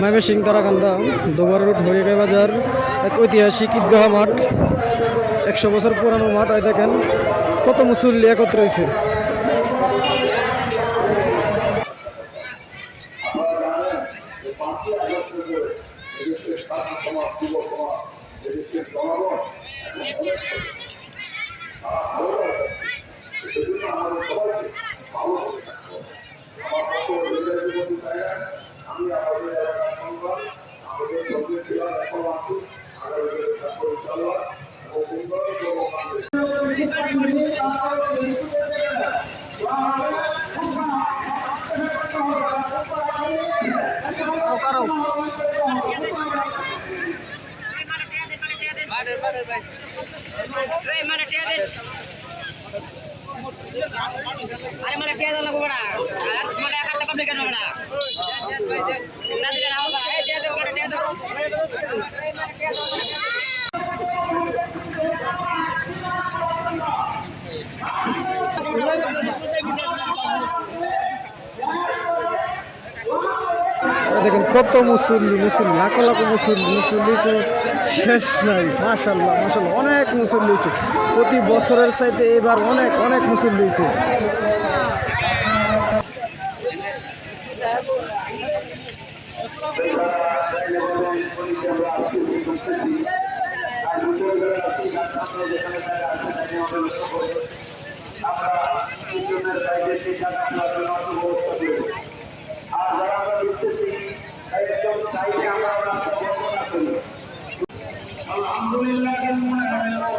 ময়মনসিং তারাকান্দা দোবার রুট হরিয়াকাই বাজার, এক ঐতিহাসিক ঈদগাহ মাঠ, একশো বছর পুরানো মাঠ হয় দেখেন, কত মুসল্লি একত্র হয়েছে। এই মানে টিয়া আরে মানে টিয়া না গোবরা আর মানে খাতা কমপ্লি কেন বড়া দেখেন কত মুসল্লি মুসল্লি, লাখ লাখ মুসল্লি মুসল্লি তো শেষ নাই মাশাল্লাহ মাশাল্লাহ অনেক মুসল্লি হয়েছে। প্রতি বছরের চাইতে এবার অনেক অনেক মুসল্লি হয়েছে।